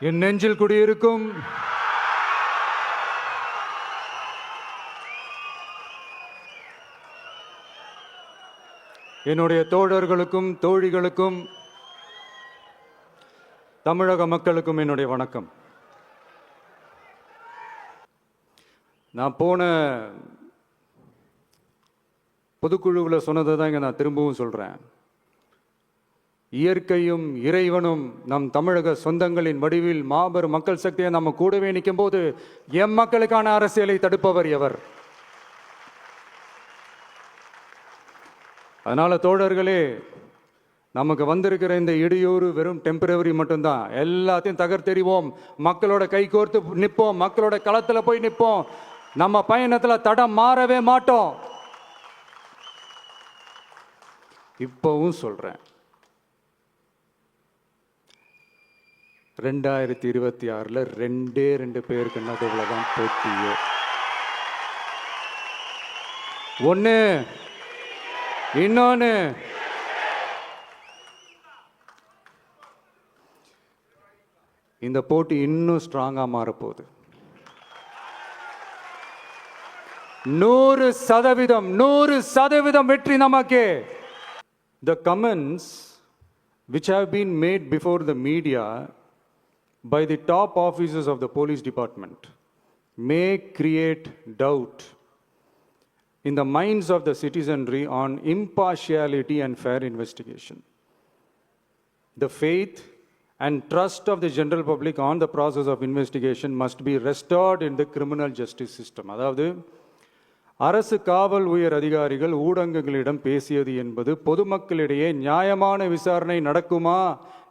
என் நெஞ்சில் குடியிருக்கும் என்னுடைய தோழர்களுக்கும் தோழிகளுக்கும் தமிழக மக்களுக்கும் என்னுடைய வணக்கம். நான் போன பொதுக்குழுவில் சொன்னதை தான் இங்கே நான் திரும்பவும் சொல்கிறேன் இயற்கையும் இறைவனும் நம் தமிழக சொந்தங்களின் வடிவில் மாபெரும் மக்கள் சக்தியை நம்ம கூடவே நிற்கும் போது எம் மக்களுக்கான அரசியலை தடுப்பவர் எவர்? அதனால் தோழர்களே நமக்கு வந்திருக்கிற இந்த இடையூறு வெறும் டெம்பரவரி மட்டும்தான். எல்லாத்தையும் தகர்த்தெறிவோம். மக்களோட கை கோர்த்து நிற்போம் மக்களோட களத்தில் போய் நிற்போம் நம்ம பயணத்தில் தடம் மாறவே மாட்டோம். இப்போவும் சொல்கிறேன் ரெண்டாயிரத்தி இருபத்தி ஆறுல ரெண்டே ரெண்டு பேருக்கு நடுவில் தான் போட்டியே. ஒன்று இன்னொன்று இந்த போட்டி இன்னும் ஸ்ட்ராங்காக மாறப்போகுது. நூறு சதவீதம் நூறு சதவீதம் வெற்றி நமக்கே. The comments which have been made before the media by the top officers of the police department may create doubt in the minds of the citizenry on impartiality and fair investigation. The faith and trust of the general public on the process of investigation must be restored in the criminal justice system. அதாவது அரசு காவல் உயர் அதிகாரிகள் ஊடகங்களிடம் பேசியது என்பது பொதுமக்களிடையே நியாயமான விசாரணை நடக்குமா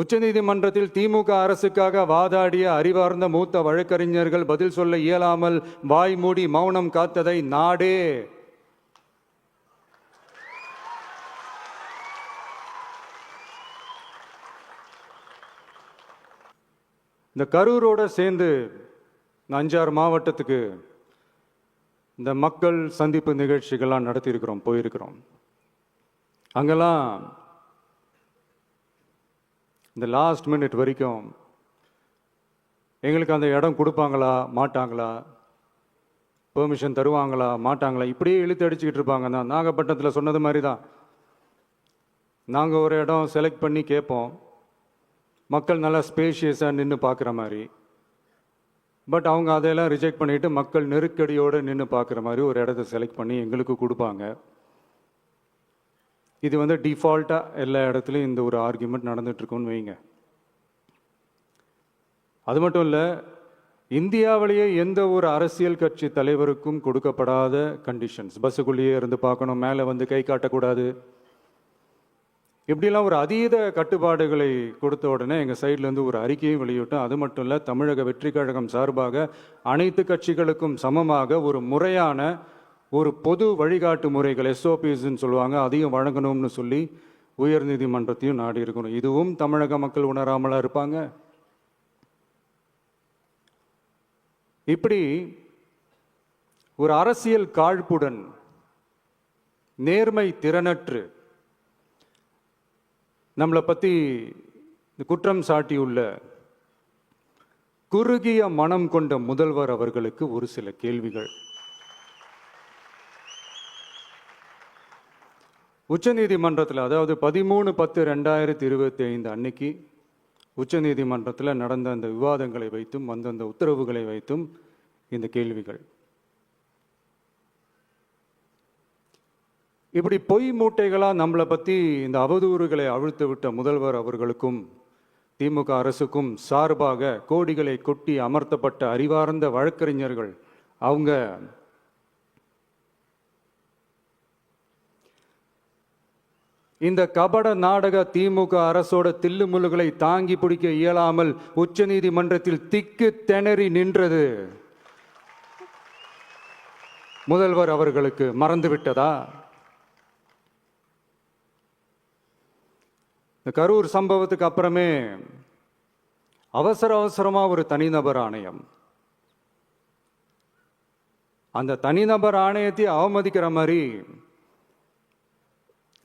உச்சநீதிமன்றத்தில் திமுக அரசுக்காக வாதாடிய அறிவார்ந்த மூத்த வழக்கறிஞர்கள் பதில் சொல்ல இயலாமல் வாய் மூடி மௌனம் காத்ததை நாடே. இந்த கரூரோட சேர்ந்து இந்த அஞ்சாறு மாவட்டத்துக்கு இந்த மக்கள் சந்திப்பு நிகழ்ச்சிகள்லாம் நடத்தியிருக்கிறோம் போயிருக்கிறோம். அங்கெல்லாம் இந்த லாஸ்ட் மினிட் வரைக்கும் எங்களுக்கு அந்த இடம் கொடுப்பாங்களா? மாட்டாங்களா? பெர்மிஷன் தருவாங்களா? மாட்டாங்களா? இப்படியே இழுத்து அடிச்சுக்கிட்டு இருப்பாங்க. தான் நாகப்பட்டினத்தில் சொன்னது மாதிரி தான் நாங்கள் ஒரு இடம் செலக்ட் பண்ணி கேட்போம். மக்கள் நல்லா ஸ்பேஷியஸாக நின்று பார்க்குற மாதிரி. பட் அவங்க அதையெல்லாம் ரிஜெக்ட் பண்ணிவிட்டு மக்கள் நெருக்கடியோடு நின்று பார்க்குற மாதிரி ஒரு இடத்த செலக்ட் பண்ணி எங்களுக்கு கொடுப்பாங்க. இது வந்து டிஃபால்ட்டாக எல்லா இடத்துலையும் இந்த ஒரு ஆர்கியூமெண்ட் நடந்துட்டுருக்குன்னு வைங்க. அது மட்டும் இல்லை இந்தியாவிலேயே எந்த ஒரு அரசியல் கட்சி தலைவருக்கும் கொடுக்கப்படாத கண்டிஷன்ஸ் பஸ்ஸுக்குள்ளேயே இருந்து பார்க்கணும் மேலே வந்து கை காட்டக்கூடாது. இப்படிலாம் ஒரு அதீத கட்டுப்பாடுகளை கொடுத்த உடனே எங்கள் சைட்லேருந்து ஒரு அறிக்கையும் வெளியிட்டோம் அது மட்டும் இல்லை தமிழக வெற்றி கழகம் சார்பாக அனைத்து கட்சிகளுக்கும் சமமாக ஒரு முறையான ஒரு பொது வழிகாட்டு முறைகள் எஸ்ஓபிஸ்ன்னு சொல்லுவாங்க அதையும் வழங்கணும்னு சொல்லி உயர்நீதிமன்றத்தையும் நாடி இருக்கணும் இதுவும் தமிழக மக்கள் உணராமலா இருப்பாங்க? இப்படி ஒரு அரசியல் காழ்ப்புடன் நேர்மை திறனற்று நம்மளை பற்றி குற்றம் சாட்டியுள்ள குறுகிய மனம் கொண்ட முதல்வர் அவர்களுக்கு ஒரு சில கேள்விகள். உச்சநீதிமன்றத்தில் அதாவது பதிமூணு பத்து ரெண்டாயிரத்தி இருபத்தி ஐந்து அன்னைக்கு உச்சநீதிமன்றத்தில் நடந்த அந்த விவாதங்களை வைத்தும் வந்த உத்தரவுகளை வைத்தும் இந்த கேள்விகள். இப்படி பொய் மூட்டைகளாக நம்மளை பற்றி இந்த அவதூறுகளை அழுத்து விட்ட முதல்வர் அவர்களுக்கும் திமுக அரசுக்கும் சார்பாக கோடிகளை கொட்டி அமர்த்தப்பட்ட அறிவார்ந்த வழக்கறிஞர்கள் அவங்க இந்த கபட நாடக திமுக அரசோட தில்லுமுல்லுகளை தாங்கி பிடிக்க இயலாமல் உச்சநீதிமன்றத்தில் திக்கு திணறி நின்றது. முதல்வர் அவர்களுக்கு மறந்துவிட்டதா? இந்த கரூர் சம்பவத்துக்கு அப்புறமே அவசர அவசரமா ஒரு தனிநபர் ஆணையம். அந்த தனிநபர் ஆணையத்தை அவமதிக்கிற மாதிரி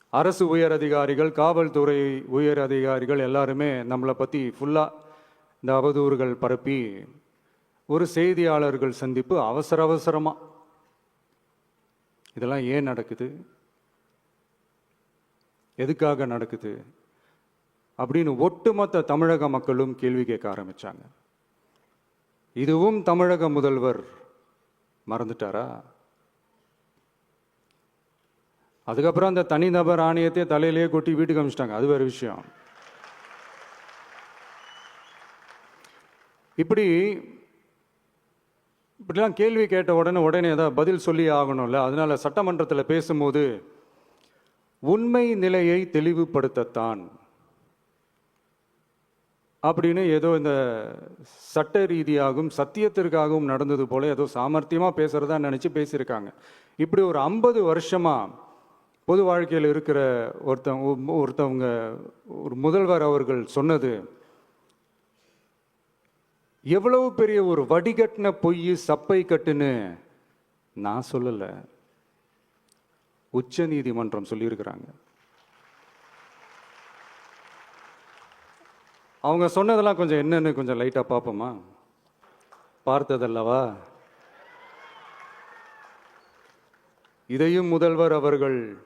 அரசு உயர் அதிகாரிகள் காவல்துறை உயர் அதிகாரிகள் எல்லாருமே நம்மளை பற்றி ஃபுல்லாக இந்த அவதூறுகள் பரப்பி ஒரு செய்தியாளர்கள் சந்திப்பு அவசர அவசரமாக இதெல்லாம் ஏன் நடக்குது? எதுக்காக நடக்குது? அப்படின்னு ஒட்டுமொத்த தமிழக மக்களும் கேள்வி கேட்க ஆரம்பிச்சாங்க. இதுவும் தமிழக முதல்வர் மறந்துட்டாரா? அதுக்கப்புறம் அந்த தனிநபர் ஆணையத்தை தலையிலேயே கொட்டி வீட்டுக்கு அமிச்சிட்டாங்க. அது வேறு விஷயம். இப்படி இப்படிலாம் கேள்வி கேட்ட உடனே உடனே ஏதாவது பதில் சொல்லி ஆகணும்ல? அதனால் சட்டமன்றத்தில் பேசும்போது உண்மை நிலையை தெளிவுபடுத்தத்தான் அப்படின்னு ஏதோ இந்த சட்ட ரீதியாகவும் சத்தியத்திற்காகவும் நடந்தது போல ஏதோ சாமர்த்தியமாக பேசுறதா நினச்சி பேசியிருக்காங்க. இப்படி ஒரு ஐம்பது வருஷமாக பொது வாழ்க்கையில் இருக்கிற ஒருத்தவங்க ஒருத்தவங்க ஒரு முதல்வர் அவர்கள் சொன்னது எவ்வளவு பெரிய ஒரு வடிகட்டின பொய் சப்பை கட்டுன்னு நான் சொல்லலை. உச்ச நீதிமன்றம் சொல்லியிருக்கிறாங்க. அவங்க சொன்னதெல்லாம் கொஞ்சம் என்னன்னு கொஞ்சம் லைட்டாக பார்ப்போமா? பார்த்ததல்லவா? இதையும் முதல்வர் அவர்கள்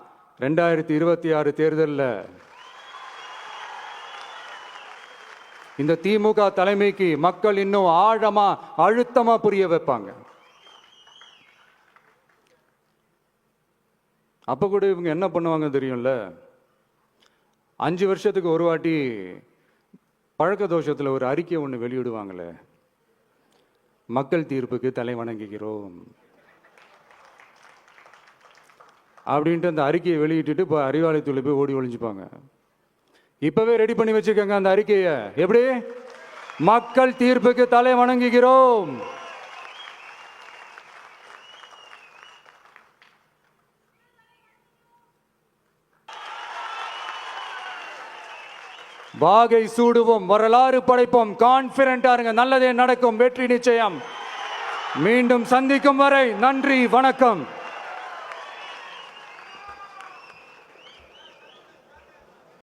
ரெண்டாயிரத்தி இருபத்தி ஆறு தேர்தலில் இந்த திமுக தலைமைக்கு மக்கள் இன்னும் ஆழமா அழுத்தமா புரிய வைப்பாங்க. அப்ப கூட இவங்க என்ன பண்ணுவாங்க தெரியும்ல? அஞ்சு வருஷத்துக்கு ஒரு வாட்டி பழக்க தோஷத்தில் ஒரு அறிக்கை ஒன்று வெளியிடுவாங்களே. மக்கள் தீர்ப்புக்கு தலை வணங்குகிறோம். அப்படின்ட்டு அந்த அறிக்கையை வெளியிட்டுட்டு இப்போ அறிவாலயத்துள்ள போய் ஓடி ஒழிஞ்சுப்பாங்க இப்போவே ரெடி பண்ணி வச்சுக்கோங்க அந்த அறிக்கையை. எப்படி? மக்கள் தீர்ப்புக்கு தலை வணங்குகிறோம். வாகை சூடுவோம் வரலாறு படைப்போம் கான்பிடண்டா இருங்க நல்லதே நடக்கும் வெற்றி நிச்சயம். மீண்டும் சந்திக்கும் வரை நன்றி வணக்கம்.